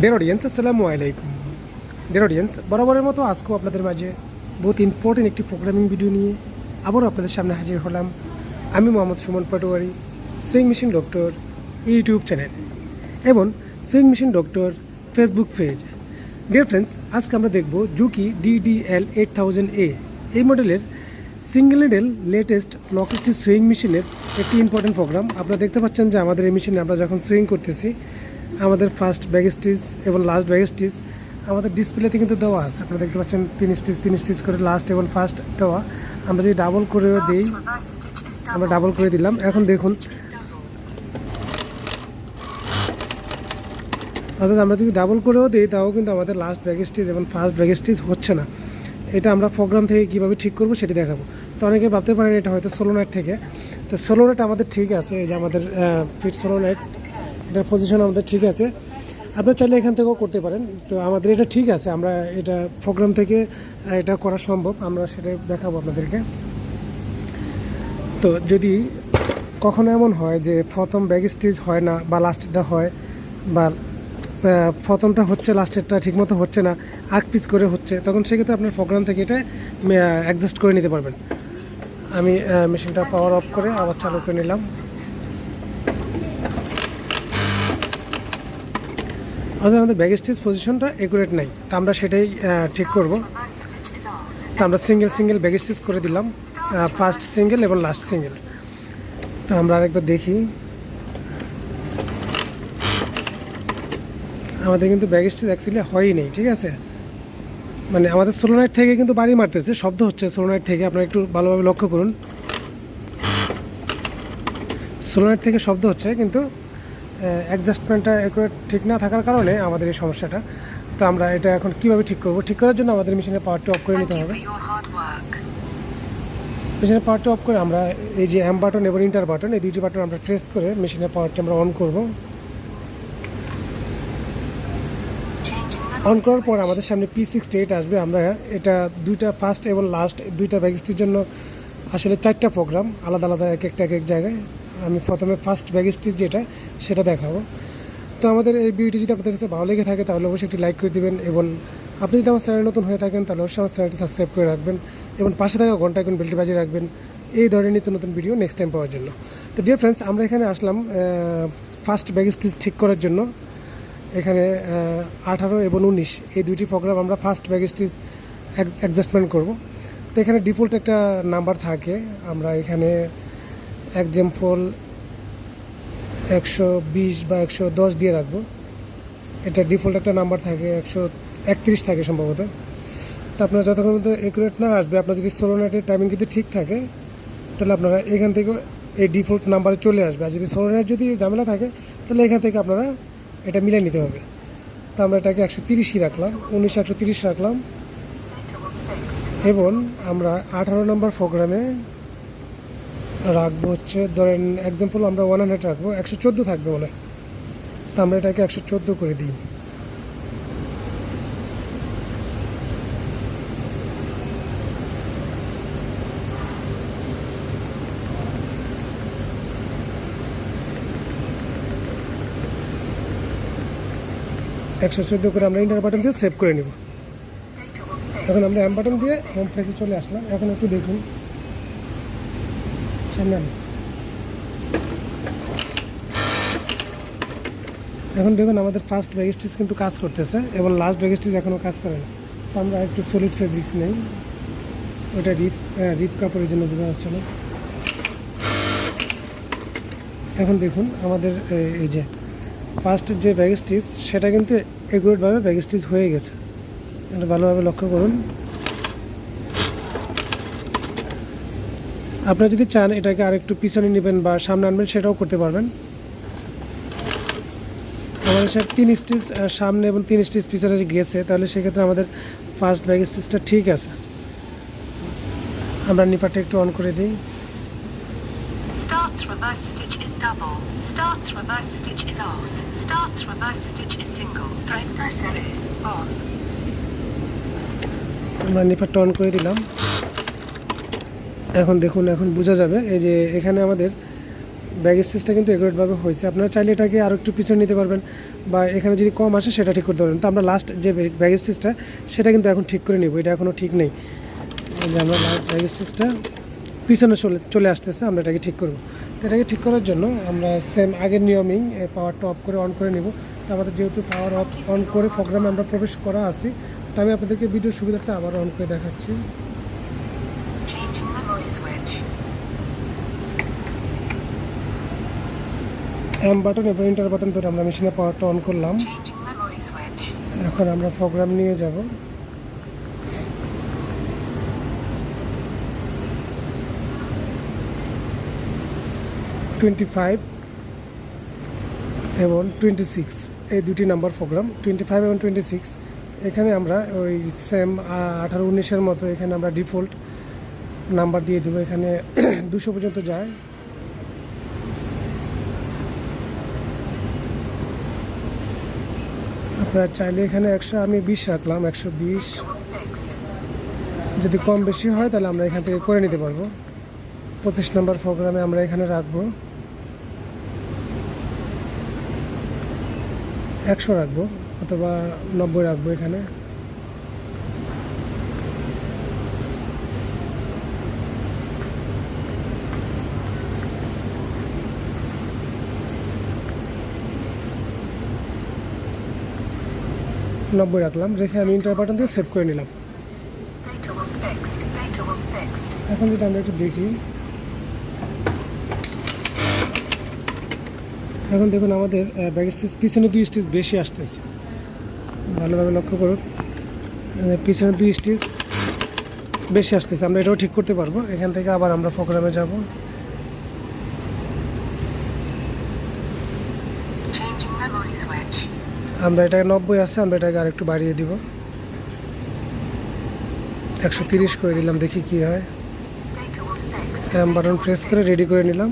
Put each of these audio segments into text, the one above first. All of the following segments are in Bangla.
ডিয়ার অডিয়েন্স আসসালামু আলাইকুম ডিয়ার অডিয়েন্স বরাবরের মতো আজকেও আপনাদের মাঝে বহুত ইম্পর্টেন্ট একটি প্রোগ্রামিং ভিডিও নিয়ে আবারও আপনাদের সামনে হাজির হলাম। আমি Mohammad Suman Patwari sewing machine doctor YouTube channel এবং sewing machine doctor Facebook page dear friends আজকে আমরা দেখব Juki DDL eight thousand A এই মডেলের single needle latest lock stitch sewing মেশিনের একটি ইম্পর্টেন্ট প্রোগ্রাম আপনারা দেখতে পাচ্ছেন যে আমাদের এই মেশিনে আমরা যখন সুইং করতেছি আমাদের ফার্স্ট ব্যাগ স্টিচ এবং লাস্ট ব্যাগ স্টিচ আমাদের ডিসপ্লেতে কিন্তু দেওয়া আছে। আপনারা দেখতে পাচ্ছেন তিন স্টিচ তিন স্টিচ করে লাস্ট এবং ফার্স্ট দেওয়া। আমরা যদি ডাবল করে দিই, আমরা ডাবল করে দিলাম। এখন দেখুন। অর্থাৎ আমরা যদি ডাবল করেও দিই, তাও কিন্তু আমাদের লাস্ট ব্যাগ স্টিচ এবং ফার্স্ট ব্যাগ স্টিচ হচ্ছে না। এটা আমরা প্রোগ্রাম থেকে কীভাবে ঠিক করব সেটি দেখাবো। তো অনেকে ভাবতে পারেন এটা হয়তো সোলো নাইট থেকে। তো সোলো নাইট আমাদের ঠিক আছে, এই যে আমাদের ফিট সোলো নাইট এটার পজিশন আমাদের ঠিক আছে। আপনারা চাইলে এখান থেকেও করতে পারেন। তো আমাদের এটা ঠিক আছে, আমরা এটা প্রোগ্রাম থেকে এটা করা সম্ভব। আমরা সেটা দেখাবো আপনাদেরকে। তো যদি কখনো এমন হয় যে প্রথম ব্যাগ স্টিচ হয় না বা লাস্টেরটা হয় বা প্রথমটা হচ্ছে লাস্টেরটা ঠিকমতো হচ্ছে না, আগ পিস করে হচ্ছে, তখন সেক্ষেত্রে আপনার প্রোগ্রাম থেকে এটা অ্যাডজাস্ট করে নিতে পারবেন। আমি মেশিনটা পাওয়ার অফ করে আবার চালু করে নিলাম। অর্থাৎ আমাদের ব্যাগ স্টিচ পজিশনটা একুরেট নাই। তা আমরা সেটাই ঠিক করব। তো আমরা সিঙ্গেল সিঙ্গেল ব্যাগ স্টিচ করে দিলাম। ফার্স্ট সিঙ্গেল এবং লাস্ট সিঙ্গেল তো আমরা আরেকবার দেখি। আমাদের কিন্তু ব্যাগ স্টিচ অ্যাকচুয়ালি হয়ই নেই, ঠিক আছে? মানে আমাদের সোলোনাইট থেকে কিন্তু বাড়ি মারতেছে, শব্দ হচ্ছে সোলোনাইট থেকে। আপনারা একটু ভালোভাবে লক্ষ্য করুন। সোলোনাইট থেকে শব্দ হচ্ছে, কিন্তু অ্যাডজাস্টমেন্টটা একুরেট ঠিক না থাকার কারণে আমাদের এই সমস্যাটা। তো আমরা এটা এখন কীভাবে ঠিক করব? ঠিক করার জন্য আমাদের মেশিনের পাওয়ারটা অফ করে নিতে হবে. মেশিনের পাওয়ারটা অফ করে আমরা এই যে এম বাটন এবং ইন্টার বাটন এই দুইটি বাটন আমরা প্রেস করে মেশিনের পাওয়ারটা আমরা অন করব। অন করার পর আমাদের সামনে পি সিক্সটি এইট আসবে। আমরা এটা দুইটা ফার্স্ট এবং লাস্ট দুইটা ব্যাগিস্টির জন্য আসলে চারটা প্রোগ্রাম আলাদা আলাদা এক একটা এক এক জায়গায়। আমি প্রথমে ফার্স্ট ব্যাগিস্টির যেটা, সেটা দেখাবো। তো আমাদের এই ভিডিওটি যদি আপনাদের কাছে ভালো লেগে থাকে, তাহলে অবশ্যই একটি লাইক করে দিবেন এবং আপনি যদি আমার চ্যানেল নতুন হয়ে থাকেন, তাহলে অবশ্যই আমার চ্যানেলটি সাবস্ক্রাইব করে রাখবেন এবং পাশে থাকা ঘণ্টা এখন বেলটি বাজিয়ে রাখবেন। এই ধরনের নিত্য নতুন ভিডিও নেক্সট টাইম পাওয়ার জন্য। তো ডিয়ার ফ্রেন্ডস আমরা এখানে আসলাম ফার্স্ট ব্যাগিস্টিচ ঠিক করার জন্য। এখানে আঠারো এবং উনিশ, এই দুইটি প্রোগ্রাম আমরা ফার্স্ট ব্যাগ অ্যাডজাস্টমেন্ট করব। তো এখানে ডিফল্ট একটা নাম্বার থাকে। আমরা এখানে এক্সাম্পল একশো বিশ বা একশো দশ দিয়ে রাখব। এটা ডিফল্ট একটা নাম্বার থাকে, একশো একত্রিশ থাকে সম্ভবত। তো আপনার যতক্ষণ মধ্যে একুরেট না আসবে, আপনার যদি সোলোনাইটের টাইমিং কিন্তু ঠিক থাকে, তাহলে আপনারা এখান থেকে এই ডিফল্ট নাম্বারে চলে আসবে। আর যদি সোলোনাইট যদি ঝামেলা থাকে, তাহলে এখান থেকে আপনারা এটা মিলে নিতে হবে। তো আমরা এটাকে একশো তিরিশই রাখলাম, উনিশ একশো তিরিশ রাখলাম. এবং আমরা আঠারো নম্বর প্রোগ্রামে রাখব হচ্ছে, ধরেন এক্সাম্পল আমরা ওয়ান হান্ড্রেড রাখব, একশো চোদ্দ থাকবে মনে তা আমরা এটাকে একশো চোদ্দ করে দিই। একশো চোদ্দ করে আমরা ইন্টার বাটন দিয়ে সেভ করে নিব। এখন আমরা অ্যাম বাটন দিয়ে হোম পেজে চলে আসলাম। এখন একটু দেখুন সামনে এখন দেখুন আমাদের ফার্স্ট ব্যাগ স্টিচ কিন্তু কাজ করতেছে এবং লাস্ট ব্যাগ স্টিচ এখনও কাজ করে না। তো আমরা একটু সলিড ফেব্রিক্স নেই। ওটা রিপস রিপ কাপড়ের জন্য বোঝা যাচ্ছে না। এখন দেখুন আমাদের এই যে ফার্স্ট যে ব্যাগ স্টিচ সেটা কিন্তু এগুলোভাবে ব্যাগ স্টিচ হয়ে গেছে। এটা ভালোভাবে লক্ষ্য করুন। আপনারা যদি চান এটাকে আরেকটু পিছনে নেবেন বা সামনে আনবেন সেটাও করতে পারবেন আমাদের সাথে তিন স্টিচ সামনে এবং তিন স্টিচ পিছনে গেছে তাহলে সেক্ষেত্রে আমাদের ফার্স্ট ব্যাগ স্টিচটা ঠিক আছে আমরা নিপারটা একটু অন করে দিই Starts reverse stitch is double. Starts reverse stitch is off. Starts reverse stitch is single. Thread presser is on. আমরা নিপারটা অন করে দিলাম এখন দেখুন, এখন বোঝা যাবে। এই যে এখানে আমাদের ব্যাগ স্টেজটা কিন্তু এগুলোভাবে হয়েছে। আপনারা চাইলে এটাকে আরও একটু পিছনে নিতে পারবেন বা এখানে যদি কম আসে সেটা ঠিক করতে পারবেন তো আমরা লাস্ট যে ব্যাগ স্টেজটা সেটা কিন্তু এখন ঠিক করে নিব। এটা এখনও ঠিক নেই। যে আমরা লাস্ট ব্যাগ স্টেজটা পিছনে চলে চলে আসতেছে, আমরা এটাকে ঠিক করব। তো এটাকে ঠিক করার জন্য আমরা সেম আগের নিয়মেই পাওয়ারটা অফ করে অন করে নেব। তো আমাদের যেহেতু পাওয়ার অফ অন করে প্রোগ্রামে আমরা প্রবেশ করা আছি, তো আমি আপনাদেরকে ভিডিওর সুবিধাটা আবার অন করে দেখাচ্ছি। এম বাটন এবং ইন্টার বাটন ধরে আমরা মেশিনে পাওয়ারটা অন করলাম. এখন আমরা প্রোগ্রাম নিয়ে যাব। টোয়েন্টি ফাইভ এবং টোয়েন্টি সিক্স এই দুটি নাম্বার প্রোগ্রাম টোয়েন্টি ফাইভ এবং টোয়েন্টি সিক্স এখানে আমরা ওই সেম আঠারো উনিশের মতো এখানে আমরা ডিফল্ট নাম্বার দিয়ে দেবো। এখানে দুশো পর্যন্ত যায়। আপনারা চাইলে এখানে একশো, আমি বিশ রাখলাম, একশো বিশ. যদি কম বেশি হয়, তাহলে আমরা এখান থেকে করে নিতে পারব। পঁচিশ নম্বর প্রোগ্রামে আমরা এখানে রাখব। একশো রাখব, অথবা নব্বই রাখব এখানে। নব্বই রাখলাম রেখে আমি ইন্টার বাটন দিয়ে সেভ করে নিলাম. এখন যদি আমরা একটু দেখি এখন দেখুন আমাদের ব্যাগ স্টেজ পিছনে দুই স্টেজ বেশি আসতেছে। ভালোভাবে লক্ষ্য করুন পিছনে দুই স্টেজ বেশি আসতেছে। আমরা এটাও ঠিক করতে পারব। এখান থেকে আবার আমরা প্রোগ্রামে যাব। আমরা এটাকে নব্বই আছে, আমরা এটাকে আরেকটু বাড়িয়ে দিব। একশো তিরিশ করে দিলাম, দেখি কি হয়। ট্যাম বাটন প্রেস করে রেডি করে নিলাম।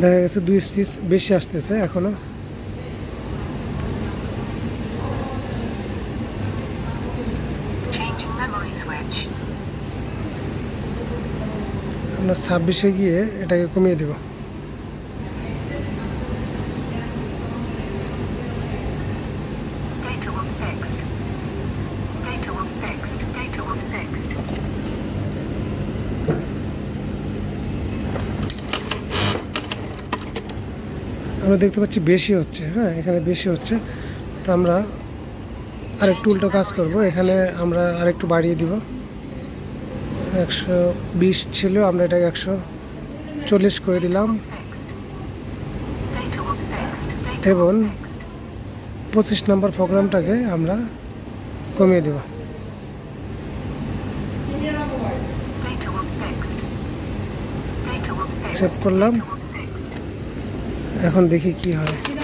দেখা গেছে দুই স্টিচ বেশি আসতেছে এখনও। আমরা ছাব্বিশে গিয়ে এটাকে কমিয়ে দেব. আমরা দেখতে পাচ্ছি বেশি হচ্ছে হ্যাঁ এখানে বেশি হচ্ছে। তো আমরা আরেকটু উল্টো কাজ করব। এখানে আমরা আরেকটু বাড়িয়ে দিব। একশো বিশ ছিল, আমরা এটাকে একশো চল্লিশ করে দিলাম। এবং পঁচিশ নম্বর প্রোগ্রামটাকে আমরা কমিয়ে দেব। সেভ করলাম। এখন দেখি কি হয়।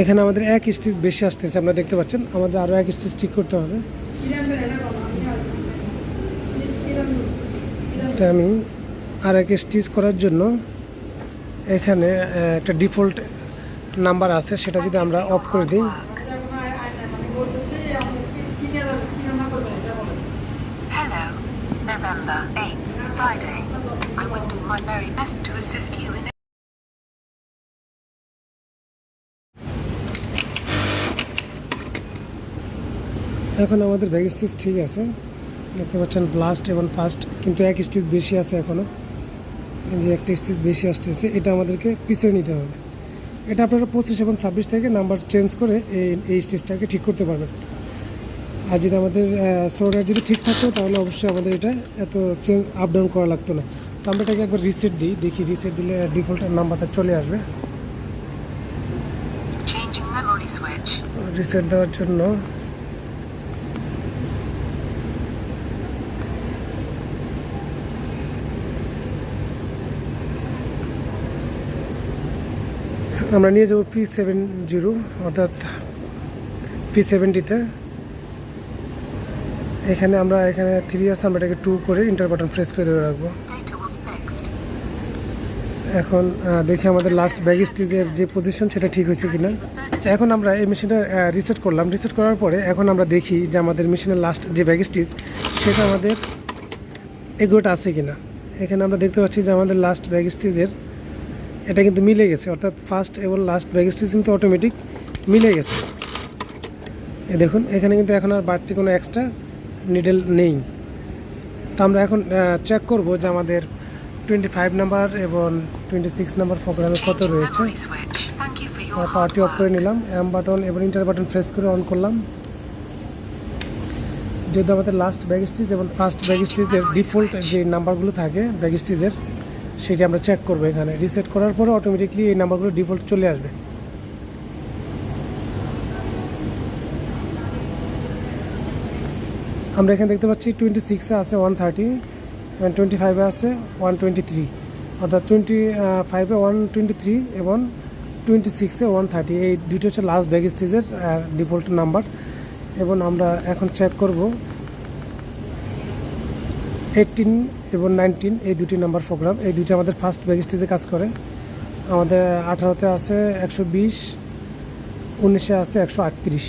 এখানে আমাদের এক স্টিচ বেশি আসতেছে আপনারা দেখতে পাচ্ছেন আমাদের আরও এক স্টিচ ঠিক করতে হবে তো আমি আর এক স্টিচ করার জন্য এখানে একটা ডিফল্ট নাম্বার আছে সেটা যদি আমরা অফ করে দিই Hello. November 8th, Friday. I will do my very best to assist you এখন আমাদের ব্যাগ স্টিচ ঠিক আছে। দেখতে পাচ্ছেন ব্লাস্ট এবং ফাস্ট কিন্তু এক স্টিচ বেশি আছে এখনও যে একটা স্টিচ বেশি আসতেছে এটা আমাদেরকে পিছিয়ে নিতে হবে। এটা আপনারা পঁচিশ এবং ছাব্বিশ থেকে নাম্বার চেঞ্জ করে এই এই স্টিচটাকে ঠিক করতে পারবেন। আর যদি আমাদের সোর্ডার যদি ঠিক থাকতো তাহলে অবশ্যই আমাদের এটা এত চেঞ্জ আপ ডাউন করা লাগতো না। তো আমরা এটাকে একবার রিসেট দিই দেখি রিসেট দিলে ডিফল্ট নাম্বারটা চলে আসবে. রিসেট দেওয়ার জন্য আমরা নিয়ে যাব পি সেভেন জিরো অর্থাৎ পি সেভেন্টিতে এখানে আমরা এখানে থ্রি আছে আমরা এটাকে টু করে ইন্টার বাটন প্রেস করে ধরে রাখব. এখন দেখি আমাদের লাস্ট ব্যাগ স্টেজের যে পজিশন সেটা ঠিক হয়েছে কিনা। আচ্ছা, এখন আমরা এই মেশিনটা রিসেট করলাম। রিসেট করার পরে এখন আমরা দেখি যে আমাদের মেশিনের লাস্ট যে ব্যাগ স্টেজ সেটা আমাদের এগুলোটা আছে কিনা। এখানে আমরা দেখতে পাচ্ছি যে আমাদের লাস্ট ব্যাগ স্টেজের এটা কিন্তু মিলে গেছে অর্থাৎ ফার্স্ট এবং লাস্ট ব্যাগ স্টেজ কিন্তু অটোমেটিক মিলে গেছে। এ দেখুন এখানে কিন্তু এখন আর বাড়তি কোনো এক্সট্রা নিডেল নেই। তো আমরা এখন চেক করব যে আমাদের টোয়েন্টি ফাইভ নাম্বার এবং টোয়েন্টি সিক্স নাম্বার প্রোগ্রামে কত রয়েছে। পাওয়ারটি অফ করে নিলাম এম বাটন এবং ইন্টার বাটন প্রেস করে অন করলাম। যেহেতু আমাদের লাস্ট ব্যাগ স্টিচ এবং ফার্স্ট ব্যাগ স্টিচের ডিফল্ট যে নাম্বারগুলো থাকে ব্যাগ স্টিচের সেটি আমরা চেক করব এখানে। রিসেট করার পরে অটোমেটিকলি এই নাম্বারগুলো ডিফল্ট চলে আসবে। আমরা এখানে দেখতে পাচ্ছি টোয়েন্টি সিক্সে আছে ওয়ান থার্টি টোয়েন্টি ফাইভে আছে ওয়ান টোয়েন্টি থ্রি অর্থাৎ টোয়েন্টি ফাইভে ওয়ান টোয়েন্টি থ্রি এবং টোয়েন্টি সিক্সে ওয়ান থার্টি এই দুটো হচ্ছে লাস্ট ব্যাগ স্টেজের ডিফল্ট নাম্বার এবং আমরা এখন চেক করব। এইটিন এবং নাইনটিন এই দুটি নাম্বার প্রোগ্রাম এই দুটি আমাদের ফার্স্ট ব্যাগ স্টেজে কাজ করে। আমাদের আঠারোতে আছে একশো বিশ, উনিশে আছে একশো আটত্রিশ।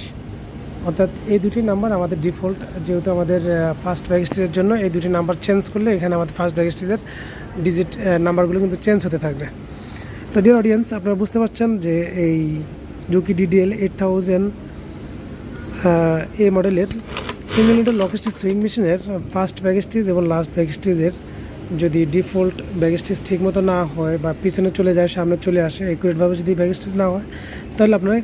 অর্থাৎ এই দুটি নাম্বার আমাদের ডিফল্ট যেহেতু আমাদের ফার্স্ট ব্যাগ স্টেজের জন্য এই দুটি নাম্বার চেঞ্জ করলে এখানে আমাদের ফার্স্ট ব্যাগ স্টেজের ডিজিট নাম্বারগুলো কিন্তু চেঞ্জ হতে থাকবে। তো ডিয়ার অডিয়েন্স আপনারা বুঝতে পারছেন যে এই Juki DDL eight thousand A মডেলের single window lock stitch sewing মেশিনের ফার্স্ট ব্যাগ স্টিচ এবং লাস্ট ব্যাগ স্টিচের যদি ডিফল্ট ব্যাগ স্টিচ ঠিক মতো না হয় বা পিছনে চলে যায়, সামনে চলে আসে একুরেটভাবে যদি ব্যাগ স্টিচ না হয়, তাহলে আপনার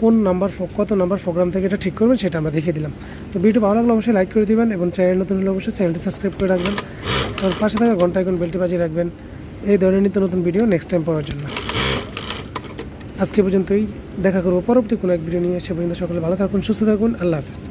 কোন নাম্বার কত নাম্বার প্রোগ্রাম থেকে এটা ঠিক করবেন সেটা আমরা দেখিয়ে দিলাম। তো ভিডিও ভালো লাগলে অবশ্যই লাইক করে দিবেন এবং চ্যানেল নতুন হলে অবশ্যই চ্যানেলটি সাবস্ক্রাইব করে রাখবেন। এবং পাশে থাকা ঘণ্টা এখন বেলটি বাজিয়ে রাখবেন। এই ধরনের নিত্য নতুন ভিডিও নেক্সট টাইম পাওয়ার জন্য। আজকে পর্যন্তই দেখা করব। পরবর্তী কোনো এক ভিডিও নিয়ে। সে পর্যন্ত সকলে ভালো থাকুন, সুস্থ থাকুন। আল্লাহ হাফেজ।